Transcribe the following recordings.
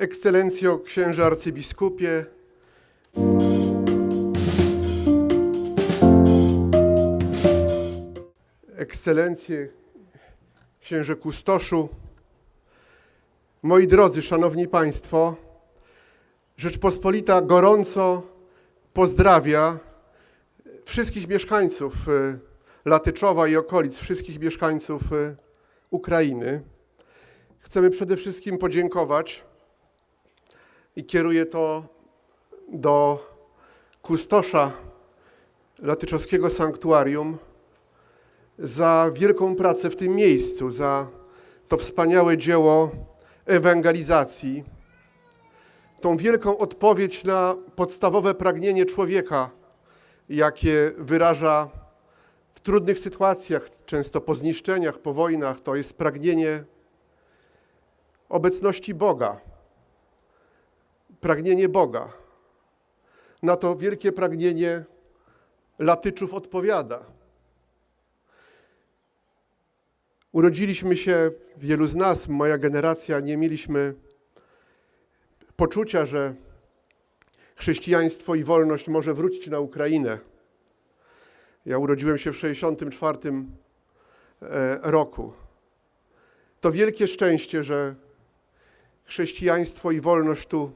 Ekscelencjo księże arcybiskupie, Ekscelencje księże kustoszu, moi drodzy, szanowni państwo, Rzeczpospolita gorąco pozdrawia wszystkich mieszkańców y, Latyczowa i okolic, wszystkich mieszkańców y, Ukrainy. Chcemy przede wszystkim podziękować i kieruję to do kustosza Latyczowskiego Sanktuarium za wielką pracę w tym miejscu, za to wspaniałe dzieło ewangelizacji, tą wielką odpowiedź na podstawowe pragnienie człowieka, jakie wyraża w trudnych sytuacjach, często po zniszczeniach, po wojnach, to jest pragnienie obecności Boga. Pragnienie Boga. Na to wielkie pragnienie Latyczów odpowiada. Urodziliśmy się, wielu z nas, moja generacja, nie mieliśmy poczucia, że chrześcijaństwo i wolność może wrócić na Ukrainę. Ja urodziłem się w 1964 e, roku. To wielkie szczęście, że chrześcijaństwo i wolność tu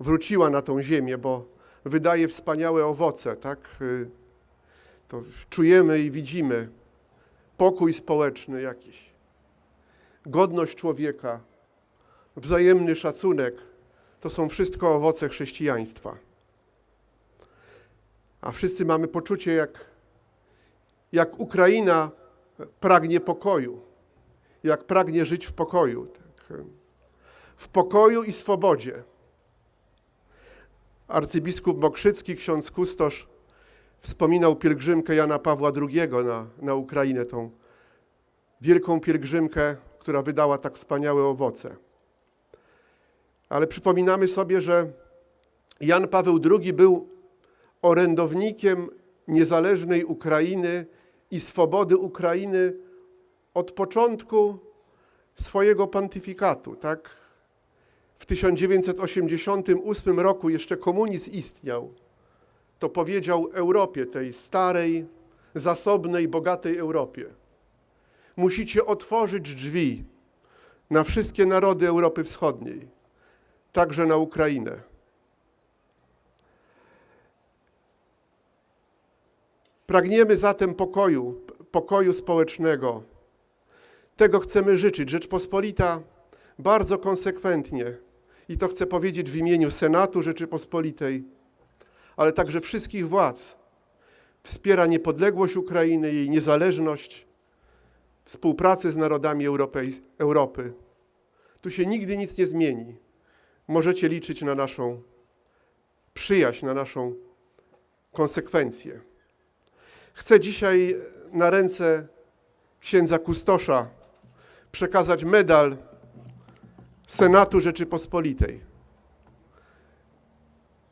wróciła na tą ziemię, bo wydaje wspaniałe owoce, tak? Y, To czujemy i widzimy pokój społeczny jakiś, godność człowieka, wzajemny szacunek. To są wszystko owoce chrześcijaństwa. A wszyscy mamy poczucie, jak, jak Ukraina pragnie pokoju, jak pragnie żyć w pokoju. Tak? W pokoju i swobodzie. Arcybiskup Mokrzycki, ksiądz kustosz, wspominał pielgrzymkę Jana Pawła II na, na Ukrainę, tą wielką pielgrzymkę, która wydała tak wspaniałe owoce. Ale przypominamy sobie, że Jan Paweł II był orędownikiem niezależnej Ukrainy i swobody Ukrainy od początku swojego pontyfikatu, tak? W 1988 roku jeszcze komunizm istniał. To powiedział Europie, tej starej, zasobnej, bogatej Europie. Musicie otworzyć drzwi na wszystkie narody Europy Wschodniej, także na Ukrainę. Pragniemy zatem pokoju, pokoju społecznego. Tego chcemy życzyć. Rzeczpospolita bardzo konsekwentnie, i to chcę powiedzieć w imieniu Senatu Rzeczypospolitej, ale także wszystkich władz, wspiera niepodległość Ukrainy, jej niezależność, współpracę z narodami Europej, Europy. Tu się nigdy nic nie zmieni. Możecie liczyć na naszą przyjaźń, na naszą konsekwencję. Chcę dzisiaj na ręce księdza kustosza przekazać medal Senatu Rzeczypospolitej.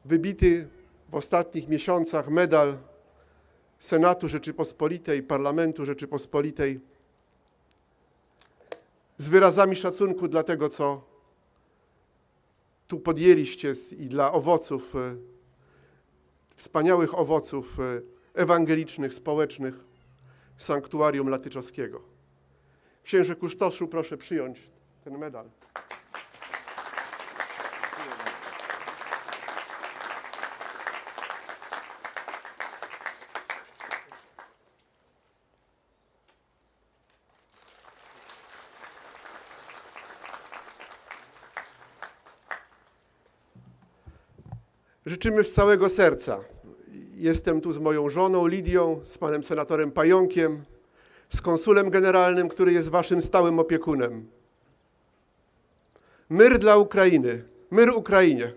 Wybity w ostatnich miesiącach medal Senatu Rzeczypospolitej, Parlamentu Rzeczypospolitej z wyrazami szacunku dla tego, co tu podjęliście i dla owoców, e, wspaniałych owoców e, ewangelicznych, społecznych Sanktuarium Latyczowskiego. Księże Kustoszu, proszę przyjąć ten medal. Życzymy z całego serca. Jestem tu z moją żoną Lidią, z panem senatorem Pająkiem, z konsulem generalnym, który jest waszym stałym opiekunem. Myr dla Ukrainy, myr Ukrainie.